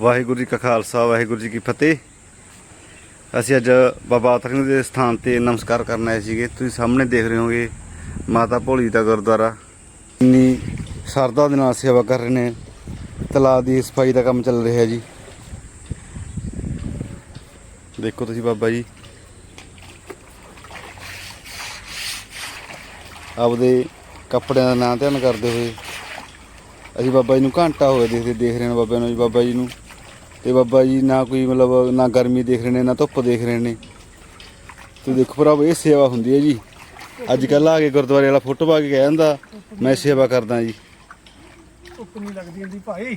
ਵਾਹਿਗੁਰੂ ਜੀ ਕਾ ਖਾਲਸਾ, ਵਾਹਿਗੁਰੂ ਜੀ ਕੀ ਫਤਿਹ। ਅਸੀਂ ਅੱਜ ਬਾਬਾ ਅਤਰ ਸਿੰਘ ਦੇ ਸਥਾਨ ਤੇ ਨਮਸਕਾਰ ਕਰਨ ਆਏ ਸੀਗੇ। ਤੁਸੀਂ ਸਾਹਮਣੇ ਦੇਖ ਰਹੇ ਹੋਗੇ ਮਾਤਾ ਭੋਲੀ ਦਾ ਗੁਰਦੁਆਰਾ। ਇੰਨੀ ਸਰਦਾ ਦੇ ਨਾਲ ਸੇਵਾ ਕਰ ਰਹੇ ਨੇ। ਤਲਾ ਦੀ ਸਫ਼ਾਈ ਦਾ ਕੰਮ ਚੱਲ ਰਿਹਾ ਜੀ। ਦੇਖੋ ਤੁਸੀਂ ਬਾਬਾ ਜੀ। ਆਪਦੇ ਕੱਪੜਿਆਂ ਦਾ ਨਾਂ ਧਿਆਨ ਕਰਦੇ ਹੋਏ ਅਸੀਂ ਬਾਬਾ ਜੀ ਨੂੰ ਘੰਟਾ ਹੋਇਆ ਦੇਖਦੇ ਦੇਖ ਰਹੇ ਨੇ ਬਾਬਾ ਨੂੰ ਜੀ, ਬਾਬਾ ਜੀ ਨੂੰ। ਤੇ ਬਾਬਾ ਜੀ ਨਾ ਕੋਈ ਮਤਲਬ ਨਾ ਗਰਮੀ ਦੇਖ ਰਹੇ ਨੇ ਨਾ ਧੁੱਪ ਦੇਖ ਰਹੇ ਨੇ। ਤੇ ਦੇਖੋ ਭਰਾਵੋ ਇਹ ਸੇਵਾ ਹੁੰਦੀ ਹੈ ਜੀ। ਅੱਜ ਕੱਲ ਆ ਕੇ ਗੁਰਦੁਆਰੇ ਵਾਲਾ ਫੋਟੋ ਪਾ ਕੇ ਕਹਿ ਜਾਂਦਾ ਮੈਂ ਸੇਵਾ ਕਰਦਾ ਜੀ। ਧੁੱਪ ਨਹੀਂ ਲੱਗਦੀ ਹੁੰਦੀ ਭਾਈ।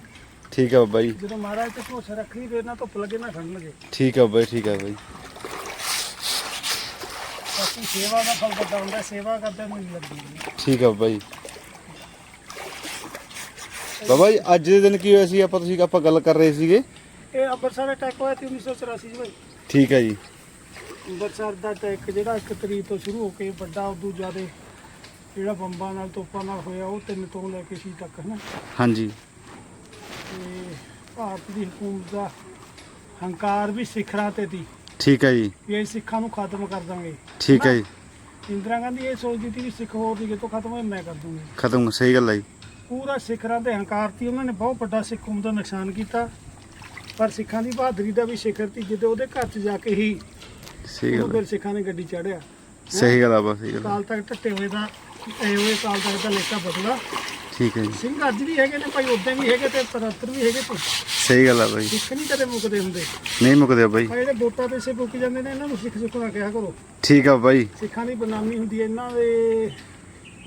ਠੀਕ ਹੈ ਬਾਬਾ ਜੀ। ਜਦੋਂ ਮਹਾਰਾਜ ਤੇ ਭੋਸ ਰੱਖੀ ਤੇ ਨਾ ਧੁੱਪ ਲੱਗੇ ਨਾ ਠੰਡ ਲੱਗੇ। ਠੀਕ ਹੈ ਬਾਬਾ ਜੀ ਠੀਕ ਹੈ ਬਾਈ ਬਾਕੀ ਸੇਵਾ ਦਾ ਫਲ ਵੱਡਾ ਹੁੰਦਾ ਸੇਵਾ ਕਰਦੇ ਨੂੰ ਨਹੀਂ ਲੱਗਦੀ। ਠੀਕ ਹੈ ਬਾਬਾ ਜੀ। ਬਾਬਾ ਜੀ ਅੱਜ ਦੇ ਦਿਨ ਕੀ ਹੋਇਆ ਸੀ? ਆਪਾਂ ਤੁਸੀਂ ਆਪਾਂ ਗੱਲ ਕਰ ਰਹੇ ਸੀਗੇ। ਇਹ ਅੰਮ੍ਰਿਤਸਰ ਅਟੈਕ ਹੋਇਆ ਸੀ 1984 ਚ ਭਾਈ ਠੀਕ ਹੈ ਜੀ। ਅੰਮ੍ਰਿਤਸਰ ਦਾ ਅਟੈਕ ਜਿਹੜਾ ਇੱਕ ਤਰੀਕ ਤੋਂ ਸ਼ੁਰੂ ਹੋ ਕੇ ਵੱਡਾ ਉਦੋਂ ਜ਼ਿਆਦਾ ਜਿਹੜਾ ਬੰਬਾਂ ਨਾਲ ਤੋਪਾਂ ਨਾਲ ਹੋਇਆ ਉਹ ਤਿੰਨ ਤੋਂ ਲੈ ਕੇ ਛੇ ਤੱਕ ਹਨਾ? ਹਾਂਜੀ। ਤੇ ਭਾਰਤ ਦੀ ਹਕੂਮਤ ਦਾ ਹੰਕਾਰ ਵੀ ਸਿਖਰਾਂ ਤੇ ਸੀ ਠੀਕ ਹੈ ਜੀ। ਵੀ ਇਹ ਸਿੱਖਾਂ ਨੂੰ ਖਤਮ ਕਰ ਦਾਂਗੇ। ਠੀਕ ਹੈ ਜੀ। ਇੰਦਰਾ ਗਾਂਧੀ ਇਹ ਸੋਚਦੀ ਸੀ ਵੀ ਸਿੱਖ ਹੋਰ ਦੀ ਕਿਤੋਂ ਖਤਮ ਹੋਏ ਮੈਂ ਕਰ ਦੂੰਗੀ। ਖਤਮ ਸਹੀ ਗੱਲ ਹੈ ਜੀ। ਪੂਰਾ ਸਿੱਖਰਾਂ ਤੇ ਹੰਕਾਰ ਸੀ ਉਹਨਾਂ ਨੇ ਬਹੁਤ ਵੱਡਾ ਸਿੱਖ ਕੌਮ ਦਾ ਨੁਕਸਾਨ ਕੀਤਾ। ਪਰ ਸਿੱਖਾਂ ਦੀ ਬਹਾਦਰੀ ਦਾ ਵੀ ਸਿਖਰ ਸੀ ਜਦੋਂ ਉਹਦੇ ਘਰ 'ਚ ਜਾ ਕੇ ਹੀ ਸਹੀ ਗੱਲ ਹੈ। ਫਿਰ ਸਿੱਖਾਂ ਨੇ ਗੱਡੀ ਚੜਿਆ। ਸਹੀ ਗੱਲ ਆ ਬਸ ਸਹੀ ਗੱਲ ਆ। ਕਾਲ ਤੱਕ ਟੱਟੇ ਹੋਏ ਦਾ ਟੱਟੇ ਹੋਏ ਕਾਲ ਤੱਕ ਦਾ ਲੇਖਾ ਬਦਲਾ ਠੀਕ ਹੈ ਜੀ। ਸਿੰਘ ਅੱਜ ਵੀ ਹੈਗੇ ਨੇ ਭਾਈ ਉਦਾਂ ਵੀ ਹੈਗੇ ਤੇ ਪਰੰਤਰ ਵੀ ਹੈਗੇ ਤੇ ਸਹੀ ਗੱਲ ਆ ਬਾਈ। ਸਿੱਖ ਨਹੀਂ ਕਦੇ ਮੁੱਕਦੇ ਹੁੰਦੇ। ਨਹੀਂ ਮੁੱਕਦੇ ਬਾਈ। ਆ ਜਿਹੜੇ ਵੋਟਾਂ ਤੇ ਸੇ ਮੁੱਕ ਜਾਂਦੇ ਨੇ ਇਹਨਾਂ ਨੂੰ ਸਿੱਖ ਸਿੱਖ ਨਾ ਕਿਹਾ ਕਰੋ? ਠੀਕ ਆ ਬਾਈ। ਸਿੱਖਾਂ ਦੀ ਬਨਾਮੀ ਹੁੰਦੀ ਹੈ ਇਹਨਾਂ ਦੇ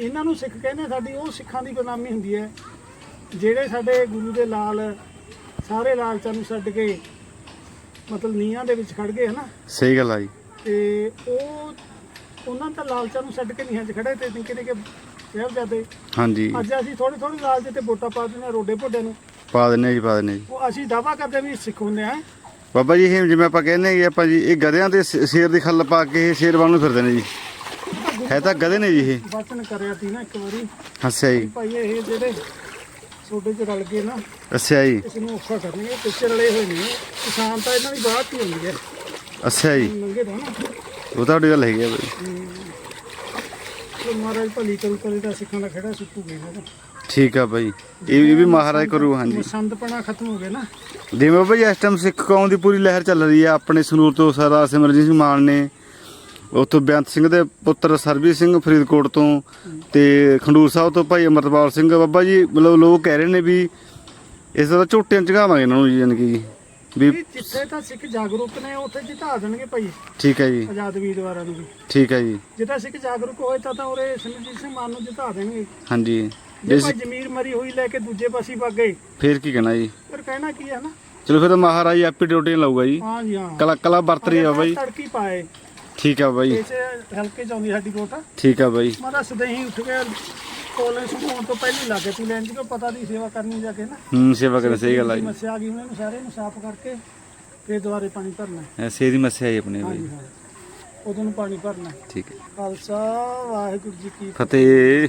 ਇਹਨਾਂ ਨੂੰ ਸਿੱਖ ਕਹਿੰਦੇ ਸਾਡੀ ਉਹ ਸਿੱਖਾਂ ਦੀ ਬਨਾਮੀ ਹੁੰਦੀ ਹੈ। ਜਿਹੜੇ ਸਾਡੇ ਗੁਰੂ ਦੇ ਲਾਲ ਸਾਰੇ ਲਾਲਚਾਂ ਨੂੰ ਛੱਡ ਕੇ ਮਤਲਬ ਨੀਹਾਂ ਦੇ ਵਿੱਚ ਖੜ ਗਏ ਹਨਾ? ਸਹੀ ਗੱਲ ਆ ਜੀ। ਤੇ ਉਹ ਉਹਨਾਂ ਤਾਂ ਲਾਲਚਾਂ ਨੂੰ ਛੱਡ ਕੇ ਨੀਹਾਂ 'ਚ ਖੜੇ ਤੇ ਨਿੱਕੇ ਨਿੱਕੇ ਸਾਹਿਬਜ਼ਾਦੇ। ਹਾਂਜੀ। ਅੱਜ ਅਸੀਂ ਥੋੜੀ ਥੋੜੀ ਲਾਲਚ ਤੇ ਵੋਟਾਂ ਪਾ ਦਿੰਦੇ ਹਾਂ ਰੋਡੇ ਭੋਡੇ ਨੂੰ। ਪਾ ਦਿੰਨੇ ਜੀ ਪਾ ਦਿੰਨੇ ਜੀ। ਉਹ ਅਸੀਂ ਦਾਵਾ ਕਰਦੇ ਵੀ ਸਿੱਖ ਹੁੰਦੇ ਆ ਬਾਬਾ ਜੀ ਇਹ ਜਿਵੇਂ ਆਪਾਂ ਕਹਿੰਦੇ ਕਿ ਆਪਾਂ ਜੀ ਇਹ ਗਧਿਆਂ ਤੇ ਸ਼ੇਰ ਦੀ ਖੱਲ ਪਾ ਕੇ ਇਹ ਸ਼ੇਰ ਵਾਂਗ ਨੂੰ ਫਿਰਦੇ ਨੇ ਜੀ। ਹੈ ਤਾਂ ਗਧੇ ਨੇ ਜੀ ਇਹ। ਵਚਨ ਕਰਿਆ ਸੀ ਨਾ ਇੱਕ ਵਾਰੀ। ਹੱਸਿਆ ਜੀ। ਭਾਈ ਇਹ ਜਿਹੜੇ ਛੋਟੇ ਚ ਰਲ ਗਏ ਨਾ ਅੱਛਾ ਜੀ। ਇਸ ਨੂੰ ਔਖਾ ਕਰਨਗੇ ਪਿੱਛੇ ਰਲੇ ਹੋਏ ਨੇ। ਕਿਸਾਨ ਤਾਂ ਇਹਨਾਂ ਦੀ ਬਾਤ ਹੀ ਹੁੰਦੀ ਹੈ। ਅੱਛਾ ਜੀ। ਨੰਗੇ ਦਾ ਨਾ। ਉਹ ਤਾਂ ਤੁਹਾਡੀ ਗੱਲ ਹੈਗੀ ਆ ਬਾਈ। ਤੇ ਮਹਾਰਾਜ ਭਲੀ ਕਰੂ ਕਰੇ ਤਾਂ ਸਿੱਖਾਂ ਦਾ ਖੜਾ ਸੁੱਕੂ ਗਿਆ ਨਾ ਠੀਕ ਆ ਬਾਈ। ਇਹ ਵੀ ਮਹਾਰਾਜ ਕਰੂ ਹਾਂਜੀ। ਮਸੰਦਪਣਾ ਖਤਮ ਹੋ ਗਿਆ ਨਾ। ਜਿਵੇਂ ਜੀ ਇਸ ਟਾਈਮ ਸਿੱਖ ਕੌਮ ਦੀ ਪੂਰੀ ਲਹਿਰ ਚੱਲ ਰਹੀ ਹੈ ਆਪਣੇ ਸੰਗਰੂਰ ਤੋਂ ਸਾਰਾ ਸਿਮਰਜੀਤ ਸਿੰਘ ਮਾਨ ਨੇ ਉੱਥੋਂ ਬੇਅੰਤ ਸਿੰਘ ਦੇ ਪੁੱਤਰ ਸਰਬਜੀਤ ਸਿੰਘ ਫਰੀਦਕੋਟ ਤੋਂ ਤੇ ਖੰਡੂਰ ਸਾਹਿਬ ਤੋਂ ਭਾਈ ਅਮਰਤਪਾਲ ਸਿੰਘ। ਬਾਬਾ ਜੀ ਮਤਲਬ ਲੋਕ ਕਹਿ ਰਹੇ ਨੇ ਵੀ ਇਸ ਦਾ ਝੋਟਿਆਂ ਚਗਾਵਾਂਗੇ ਇਹਨਾਂ ਨੂੰ ਜੀ ਯਾਨੀ ਕਿ ਵੀ ਜਿੱਥੇ ਤਾਂ ਸਿੱਖ ਜਾਗਰੂਕ ਨੇ ਉੱਥੇ ਜਿਤਾ ਦੇਣਗੇ ਭਾਈ। ਠੀਕ ਹੈ ਜੀ। ਆਜ਼ਾਦ ਵੀਰਵਾਰਾਂ ਨੂੰ ਵੀ। ਠੀਕ ਹੈ ਜੀ। ਜਿੱਥੇ ਸਿੱਖ ਜਾਗਰੂਕ ਹੋਏ ਤਾਂ ਤਾਂ ਉਰੇ ਸਿਮਰਜੀਤ ਸਿੰਘ ਮਾਨ ਨੂੰ ਜਿਤਾ ਦੇਣਗੇ। ਹਾਂਜੀ। ਜੇ ਭਾਈ ਜ਼ਮੀਰ ਮਰੀ ਹੋਈ ਲੈ ਕੇ ਦੂਜੇ ਪਾਸੇ ਵਗ ਗਏ। ਫੇਰ ਕੀ ਕਹਿਣਾ ਜੀ? ਫਿਰ ਕਹਿਣਾ ਕੀ ਹੈ ਨਾ? ਚਲੋ ਫਿਰ ਮਹਾਰਾਜ ਆਪੇ ਡਿਊਟੀਆਂ ਲਾਊਗਾ ਜੀ। ਹਾਂ ਜੀ ਹਾਂ। ਕਲਾ ਕਲਾ ਵਰਤ ਰਹੀ ਆ ਬਾਈ ਤੜਕੀ ਪਾਏ। ਠੀਕ ਆ ਬਾਈ। ਇਸ ਹਲਕੇ ਚ ਆਉਂਦੀ ਸਾਡੀ ਵੋਟ ਠੀਕ ਆ ਬਾਈ। ਮਾਰਾ ਸਦੇ ਹੀ ਉੱਠ ਕੇ ਕੋਲੇ ਸੁਣਾਉਣ ਤੋਂ ਪਹਿਲਾਂ ਲੱਗੇ ਤੂੰ ਲੈਣ ਜੀ ਪਤਾ ਦੀ ਸੇਵਾ ਕਰਨੀ ਜਾ ਕੇ ਨਾ। ਹੂੰ ਸੇਵਾ ਕਰੇ ਸਹੀ ਗੱਲ ਆ ਜੀ। ਮੱਸਿਆ ਆ ਗਈ ਉਹਨਾਂ ਨੂੰ ਸਾਰੇ ਨੂੰ ਸਾਫ਼ ਕਰਕੇ ਫੇਰ ਦੁਬਾਰੇ ਪਾਣੀ ਭਰਨਾ। ਹੈ। ਐਸੇ ਦੀ ਮੱਸਿਆ ਜੀ ਆਪਣੇ ਬਾਈ। ਹਾਂ ਉਦੋਂ ਨੂੰ ਪਾਣੀ ਭਰਨਾ। ਹੈ। ਠੀਕ ਹੈ ਖਾਲਸਾ ਵਾਹਿਗੁਰੂ ਜੀ ਕੀ ਫਤਿਹ।